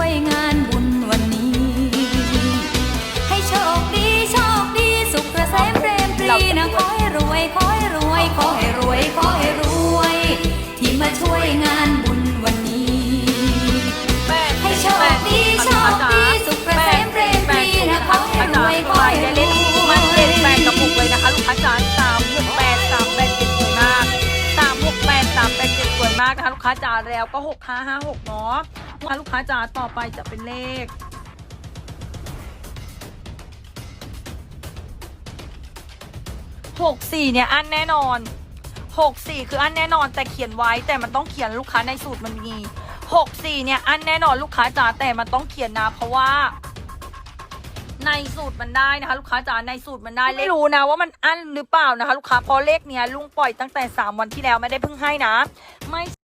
วยงานบุญวันนี้ ให้โชคดีโชคดีสุขเกษมเปรมปรีนะขอให้รวยขอให้รวยขอให้รวยขอให้รวย ที่มาช่วยงานบุญวันนี้ ให้โชคดีโชคดีสุขเกษมเปรมปรีนะขอให้รวยขอให้รวยมันเป็นแปดกระปุกเลยนะคะลูกค้าจ๋าสามแปดสามแปดเจ็ดสวยมากสามหกแปดสามแปดเจ็ดสวยมากนะคะลูกค้าจ๋าแล้วก็หกห้าห้าหกเนาะ มาลูกค้าจ๋าต่อไปจะเป็นเลข หกสี่เนี่ยอันแน่นอนหกสี่คืออันแน่นอนแต่เขียนไว้แต่มันต้องเขียนลูกค้าในสูตรมันมีหกสี่เนี่ยอันแน่นอนลูกค้าจ๋าแต่มันต้องเขียนนะเพราะว่า ในสูตรมันได้นะคะ ลูกค้าจ๋าในสูตรมันได้ไม่รู้นะว่ามันอันหรือเปล่านะคะ ลูกค้าเพราะเลขเนี้ยลุงปล่อยตั้งแต่3วันที่แล้วไม่ได้เพิ่งให้นะ ไม่